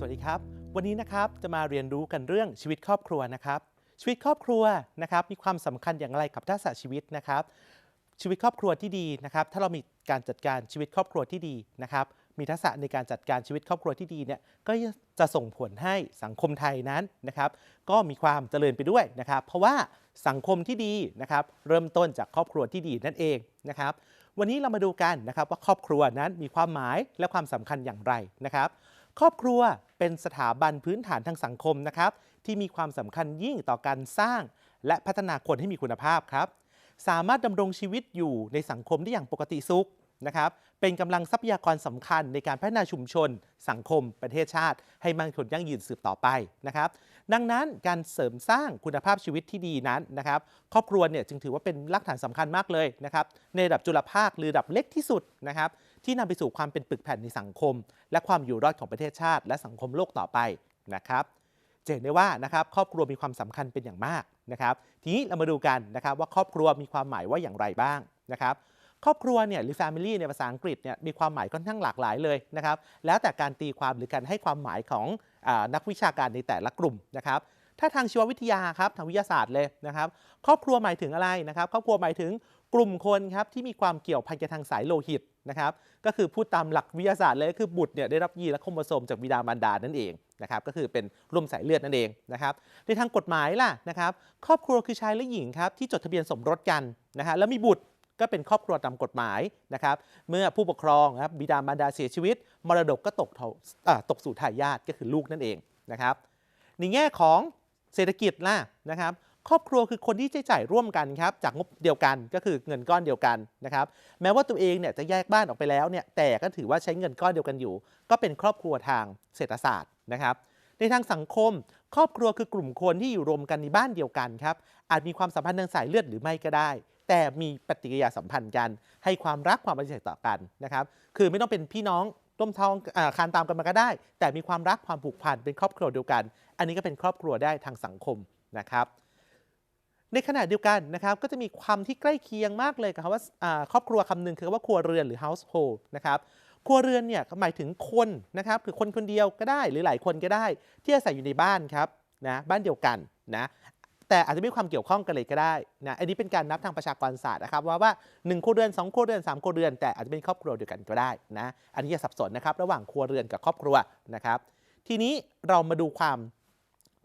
สวัสดีครับ วันนี้นะครับจะมาเรียนรู้กันเรื่องชีวิตครอบครัวนะครับ ชีวิตครอบครัวนะครับมีความสำคัญอย่างไรกับทักษะชีวิตนะครับ ชีวิตครอบครัวที่ดีนะครับ ถ้าเรามีการจัดการชีวิตครอบครัวที่ดีนะครับ มีทักษะในการจัดการชีวิตครอบครัวที่ดีเนี่ยก็จะส่งผลให้สังคมไทยนั้นนะครับ ก็มีความเจริญไปด้วยนะครับ เพราะว่าสังคมที่ดีนะครับ เริ่มต้นจากครอบครัวที่ดีนั่นเองนะครับ วันนี้เรามาดูกันนะครับว่าครอบครัวนั้นมีความหมายและความสำคัญอย่างไรนะครับ ครอบครัวเป็นสถาบันพื้นฐานทางสังคมนะครับ ที่มีความสำคัญยิ่งต่อการสร้าง และพัฒนาคนให้มีคุณภาพครับ สามารถดำรงชีวิตอยู่ในสังคมได้อย่างปกติสุขนะครับเป็นกำลังทรัพยากรสำคัญในการพัฒนาชุมชน สังคม ประเทศชาติ ให้มั่นคงยั่งยืนสืบต่อไปนะครับ ดังนั้นการเสริมสร้างคุณภาพชีวิตที่ดีนั้นนะครับ ครอบครัวเนี่ยจึงถือว่าเป็นรากฐานสำคัญมากเลยนะครับ ในระดับจุลภาคหรือระดับเล็กที่สุดนะครับ ที่นำไปสู่ความเป็นปึกแผ่นในสังคม และความอยู่รอดของประเทศชาติ และสังคมโลกต่อไปนะครับจะเห็นได้ว่านะครับครอบครัวมีความสำคัญเป็นอย่างมากนะครับ ทีนี้เรามาดูกันนะครับว่าครอบครัวมีความหมายว่าอย่างไรบ้างนะครับ ครอบครัวเนี่ยหรือ family ในภาษาอังกฤษเนี่ยมีความหมายค่อนข้างหลากหลายเลยนะครับ แล้วแต่การตีความหรือการให้ความหมายของอนักวิชาการในแต่ละกลุ่มนะครับ ถ้าทางชีววิทยาครับทางวิทยาศาสตร์เลยนะครับครอบครัวหมายถึงอะไรนะครับ ครอบครัวหมายถึงกลุ่มคนครับที่มีความเกี่ยวพันกันทางสายโลหิตนะครับก็คือพูดตามหลักวิทยาศาสตร์เลยคือบุตรเนี่ยได้รับยีและโครโมโซมจากบิดามารดานั่นเองนะครับก็คือเป็นร่วมสายเลือดนั่นเองนะครับในทางกฎหมายล่ะนะครับครอบครัวคือชายและหญิงครับที่จดทะเบียนสมรสกันนะฮะแล้วมีบุตรก็เป็นครอบครัวตามกฎหมายนะครับ เมื่อผู้ปกครองครับบิดามารดาเสียชีวิต มรดกก็ตกตกสู่ทายาทก็คือลูกนั่นเองนะครับในแง่ของ เศรษฐกิจล่ะนะครับ ครอบครัวคือคนที่ใช้จ่ายร่วมกันครับจากงบเดียวกันก็คือเงินก้อนเดียวกันนะครับ แม้ว่าตัวเองเนี่ยจะแยกบ้านออกไปแล้วเนี่ยแต่ก็ถือว่าใช้เงินก้อนเดียวกันอยู่ ก็เป็นครอบครัวทางเศรษฐศาสตร์นะครับ ในทางสังคม ครอบครัวคือกลุ่มคนที่อยู่รวมกันในบ้านเดียวกันครับอาจมีความสัมพันธ์ทางสายเลือดหรือไม่ก็ได้แต่มีปฏิกิริยาสัมพันธ์กัน ให้ความรักความปฏิเสธต่อกันนะครับ คือไม่ต้องเป็นพี่น้อง ร่วมทองอคานตามกันมาก็ได้ แต่มีความรักความผูกพันเป็นครอบครัวเดียวกัน อันนี้ก็เป็นครอบครัวได้ทางสังคมนะครับ ในขณะเดียวกันนะครับก็จะมีความที่ใกล้เคียงมากเลยกับคำว่าครอบครัวคำหนึ่งคือคำว่าครัวเรือนหรือ household นะครับครัวเรือนเนี่ยหมายถึงคนนะครับคือคนคนเดียวก็ได้หรือหลายคนก็ได้ ที่อาศัยอยู่ในบ้านครับนะบ้านเดียวกันนะ แต่อาจจะมีความเกี่ยวข้องกันเลยก็ได้นะอันนี้เป็นการนับทางประชากรศาสตร์นะครับว่าว่า1ครัวเรือน2ครัวเรือน3ครัวเรือนแต่อาจจะเป็นครอบครัวเดียวกันก็ได้นะอันนี้จะสับสนนะครับระหว่างครัวเรือนกับครอบครัวนะครับ ทีนี้เรามาดูความ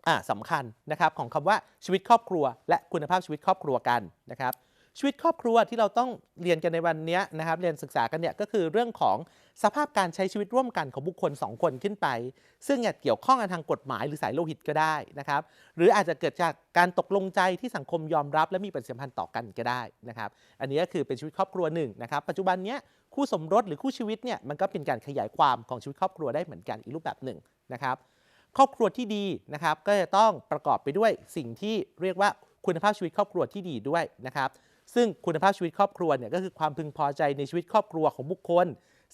อ่าสำคัญนะครับของคำว่าชีวิตครอบครัว และคุณภาพชีวิตครอบครัวกันนะครับ ชีวิตครอบครัวที่เราต้องเรียนกันในวันนี้นะครับเรียนศึกษากันเนี่ยก็คือเรื่องของสภาพการใช้ชีวิตร่วมกันของบุคคล 2 คนขึ้นไป ซึ่งอาจเกี่ยวข้องกันทางกฎหมายหรือสายโลหิตก็ได้นะครับ หรืออาจจะเกิดจากการตกลงใจที่สังคมยอมรับ และมีปฏิสัมพันธ์ต่อกันก็ได้นะครับ อันนี้ก็คือเป็นชีวิตครอบครัวหนึ่งนะครับ ปัจจุบันเนี้ยคู่สมรสหรือคู่ชีวิตเนี่ยมันก็เป็นการขยายความของชีวิตครอบครัวได้เหมือนกันอีกรูปแบบหนึ่งนะครับ ครอบครัวที่ดีนะครับก็จะต้องประกอบไปด้วยสิ่งที่เรียกว่าคุณภาพชีวิตครอบครัวที่ดีด้วยนะครับ ซึ่งคุณภาพชีวิตครอบครัวเนี่ยก็คือความพึงพอใจในชีวิตครอบครัวของบุคคล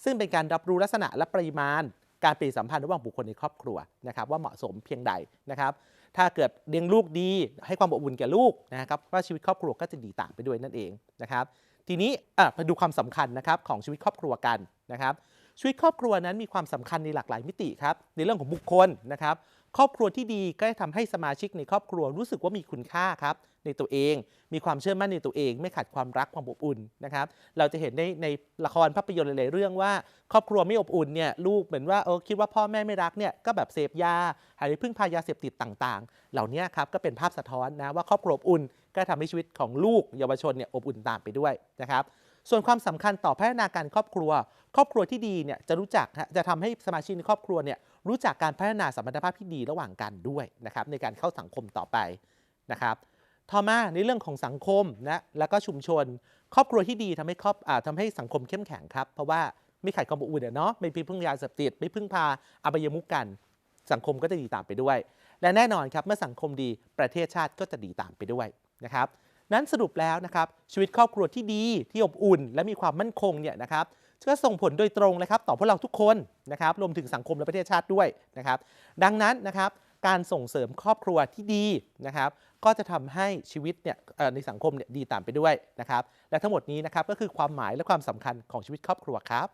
ซึ่งเป็นการรับรู้ลักษณะและปริมาณ การปฏิสัมพันธ์ระหว่างบุคคลในครอบครัวนะครับว่าเหมาะสมเพียงใดนะครับถ้าเกิดเลี้ยงลูกดีให้ความอบอุ่นแก่ลูกนะครับว่าชีวิตครอบครัวก็จะดีตามไปด้วยนั่นเองนะครับทีนี้มาดูความสำคัญนะครับของชีวิตครอบครัวกันนะครับ ชีวิตครอบครัวนั้นมีความสำคัญในหลากหลายมิติครับในเรื่องของบุคคลนะครับ ครอบครัวที่ดีก็จะทำให้สมาชิกในครอบครัวรู้สึกว่ามีคุณค่าครับในตัวเอง มีความเชื่อมั่นในตัวเอง ไม่ขาดความรักความอบอุ่นนะครับ เราจะเห็นในในละครภาพยนตร์หลายๆเรื่องว่า ครอบครัวไม่อบอุ่นเนี่ยลูกเหมือนว่าเออคิดว่าพ่อแม่ไม่รักเนี่ยก็แบบเสพยาหาไปพึ่งพายาเสพติดต่างๆ เหล่านี้ครับก็เป็นภาพสะท้อนนะว่าครอบครัวอบอุ่น ก็ทำให้ชีวิตของลูกเยาวชนเนี่ยอบอุ่นตามไปด้วยนะครับ ส่วนความสำคัญต่อพัฒนาการครอบครัว ครอบครัวที่ดีเนี่ยจะรู้จักจะทำให้สมาชิกในครอบครัวเนี่ยรู้จักการพัฒนาสัมพันธภาพที่ดีระหว่างกันด้วยนะครับในการเข้าสังคมต่อไปนะครับต่อมาในเรื่องของสังคมนะแล้วก็ชุมชน ครอบครัวที่ดีทำให้ครอบอ่าทำให้สังคมเข้มแข็งครับ เพราะว่าไม่ขาดความอบอุ่นเนาะไม่พึ่งยาเสพติดไม่พึ่งพาอบายมุกกัน สังคมก็จะดีตามไปด้วย และแน่นอนครับเมื่อสังคมดีประเทศชาติก็จะดีตามไปด้วยนะครับ นั้นสรุปแล้วนะครับชีวิตครอบครัวที่ดีที่อบอุ่น และมีความมั่นคงเนี่ยนะครับก็ส่งผลโดยตรงเลยครับต่อพวกเราทุกคนนะครับรวมถึงสังคมและประเทศชาติด้วยนะครับ ดังนั้นนะครับการส่งเสริมครอบครัวที่ดีนะครับก็จะทำให้ชีวิตเนี่ยในสังคมเนี่ยดีตามไปด้วยนะครับและทั้งหมดนี้นะครับก็คือความหมายและความสำคัญของชีวิตครอบครัวครับ